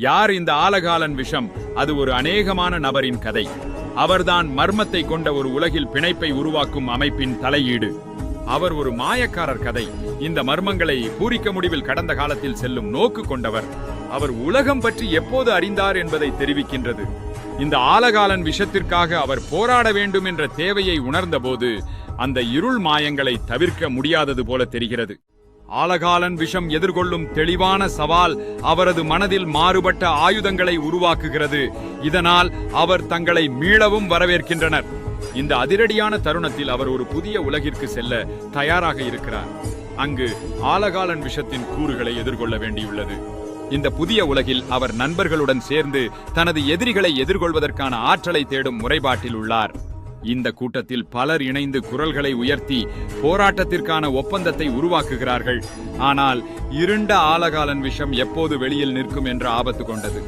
யார் இந்த ஆலகாலன் விஷம்? அது ஒரு அநேகமான நபரின் கதை. அவர்தான் மர்மத்தை கொண்ட ஒரு உலகில் பிணைப்பை உருவாக்கும் அமைப்பின் தலையீடு. அவர் ஒரு மாயக்காரர் கதை. இந்த மர்மங்களை பூரிக்க முடிவில் கடந்த காலத்தில் செல்லும் நோக்கு கொண்டவர். அவர் உலகம் பற்றி எப்போது அறிந்தார் என்பதை தெரிவிக்கின்றது. இந்த ஆலகாலன் விஷத்திற்காக அவர் போராட வேண்டும் என்ற தேவையை உணர்ந்தபோது அந்த இருள் மாயங்களை தவிர்க்க முடியாதது போல தெரிகிறது. ஆலகாலன் விஷம் எதிர்கொள்ளும் தெளிவான சவால் அவரது மனதில் மாறுபட்ட ஆயுதங்களை உருவாக்குகிறது. இதனால் அவர் தங்களை மீளவும் வரவேற்கின்றனர். இந்த அதிரடியான தருணத்தில் அவர் ஒரு புதிய உலகிற்கு செல்ல தயாராக இருக்கிறார். அங்கு ஆலகாலன் விஷத்தின் கூறுகளை எதிர்கொள்ள வேண்டியுள்ளது. இந்த புதிய உலகில் அவர் நண்பர்களுடன் சேர்ந்து தனது எதிரிகளை எதிர்கொள்வதற்கான ஆற்றலை தேடும் முறைப்பாட்டில் உள்ளார். இந்த கூட்டத்தில் பலர் இணைந்து குரல்களை உயர்த்தி போராட்டத்திற்கான ஒப்பந்தத்தை உருவாக்குகிறார்கள். ஆனால் இருண்ட ஆலகாலன் விஷம் எப்போது வெளியில் நிற்கும் என்ற ஆபத்து கொண்டது.